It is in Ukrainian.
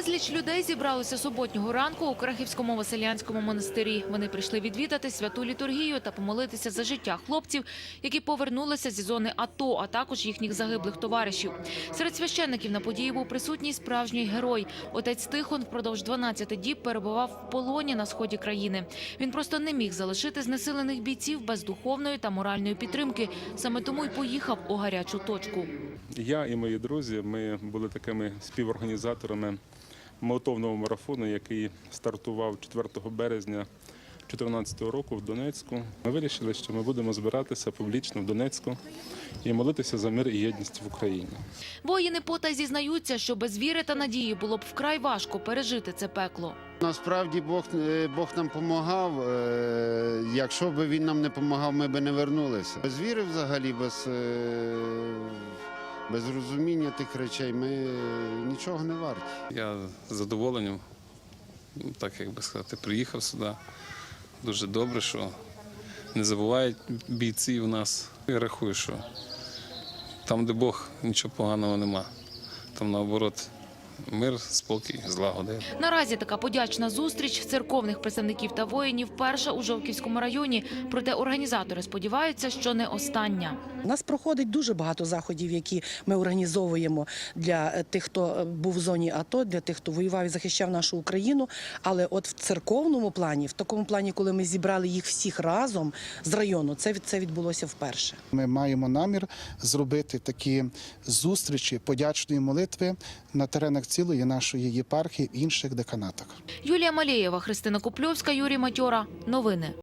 Безліч людей зібралися суботнього ранку у Крахівському Василянському монастирі. Вони прийшли відвідати святу літургію та помолитися за життя хлопців, які повернулися зі зони АТО, а також їхніх загиблих товаришів. Серед священників на події був присутній справжній герой. Отець Тихон впродовж 12 діб перебував в полоні на сході країни. Він просто не міг залишити знесилених бійців без духовної та моральної підтримки. Саме тому й поїхав у гарячу точку. Я і мої друзі ми були такими співорганізаторами молотовного марафону, який стартував 4 березня 2014 року в Донецьку. Ми вирішили, що ми будемо збиратися публічно в Донецьку і молитися за мир і єдність в Україні. Воїни потай зізнаються, що без віри та надії було б вкрай важко пережити це пекло. Насправді Бог, е, Бог нам допомагав. Якщо б він нам не допомагав, ми б не вернулися. Без віри взагалі, без, е, без розуміння тих речей ми нічого не варті. Я з задоволенням, так як би сказати, приїхав сюди. Дуже добре, що не забувають бійці в нас. Я рахую, що там, де Бог, нічого поганого нема. Там наоборот мир, спокій, злагода. Наразі така подячна зустріч церковних представників та воїнів перша у Жовківському районі. Проте організатори сподіваються, що не остання. У нас проходить дуже багато заходів, які ми організовуємо для е, тих, хто е, був в зоні АТО, для тих, хто воював і захищав нашу Україну. Але от в церковному плані, в такому плані, коли ми зібрали їх всіх разом з району, це від- це відбулося вперше. Ми маємо намір зробити такі зустрічі подячної молитви на теренах цілої нашої єпархії в інших деканатах. Юлія Малієва, Христина Купльовська, Юрій Матьора. Новини.